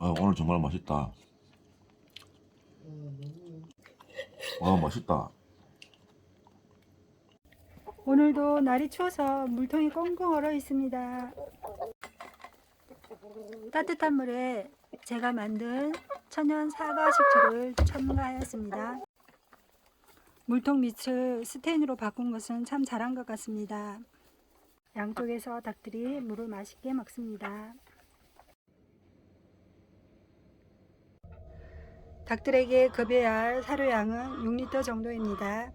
아, 오늘 정말 맛있다. 아, 맛있다. 오늘도 날이 추워서 물통이 꽁꽁 얼어 있습니다. 따뜻한 물에 제가 만든 천연 사과 식초를 첨가하였습니다. 물통 밑을 스텐으로 바꾼 것은 참 잘한 것 같습니다. 양쪽에서 닭들이 물을 맛있게 먹습니다. 닭들에게 급여야 할 사료양은 6리터 정도입니다.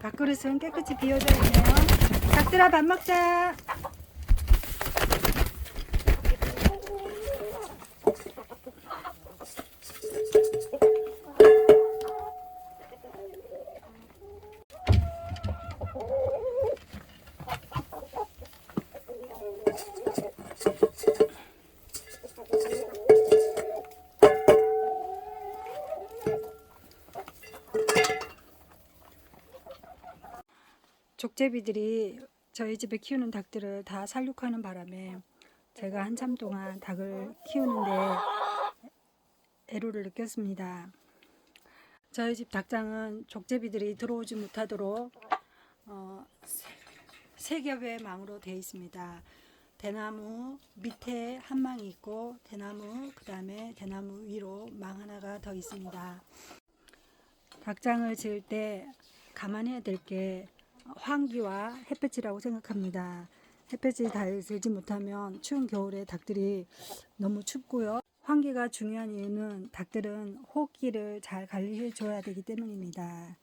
밥그릇은 깨끗이 비워져 있네요. 닭들아 밥 먹자. 족제비들이 저희 집에 키우는 닭들을 다 살육하는 바람에 제가 한참 동안 닭을 키우는데 애로를 느꼈습니다. 저희 집 닭장은 족제비들이 들어오지 못하도록 어, 세- 세 겹의 망으로 되어 있습니다. 대나무 밑에 한 망이 있고 대나무 그 다음에 대나무 위로 망 하나가 더 있습니다. 닭장을 지을 때 감안해야 될 게 환기와 햇볕이라고 생각합니다. 햇볕이 달지 못하면 추운 겨울에 닭들이 너무 춥고요. 환기가 중요한 이유는 닭들은 호흡기를 잘 관리해 줘야 되기 때문입니다.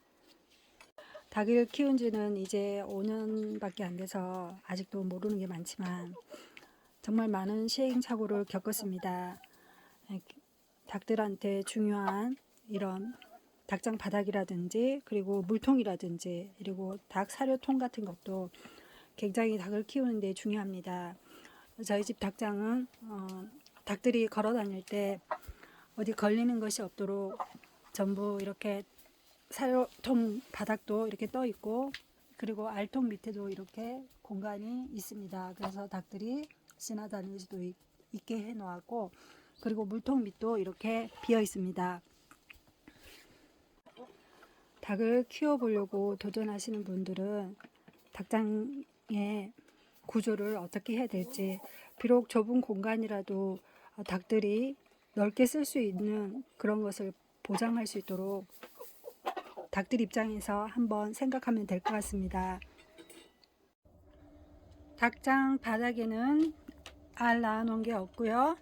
닭을 키운 지는 이제 5년밖에 안 돼서 아직도 모르는 게 많지만 정말 많은 시행착오를 겪었습니다. 닭들한테 중요한 이런 닭장 바닥이라든지 그리고 물통이라든지 그리고 닭 사료통 같은 것도 굉장히 닭을 키우는 데 중요합니다. 저희 집 닭장은 어, 닭들이 걸어 다닐 때 어디 걸리는 것이 없도록 전부 이렇게 사료통 바닥도 이렇게 떠 있고 그리고 알통 밑에도 이렇게 공간이 있습니다. 그래서 닭들이 지나다닐 수도 있- 있게 해 놓았고 그리고 물통 밑도 이렇게 비어 있습니다. 닭을 키워보려고 도전하시는 분들은 닭장의 구조를 어떻게 해야 될지 비록 좁은 공간이라도 어, 닭들이 넓게 쓸 수 있는 그런 것을 보장할 수 있도록 닭들 입장에서 한번 생각하면 될 것 같습니다. 닭장 바닥에는 알 낳아놓은 게 없고요.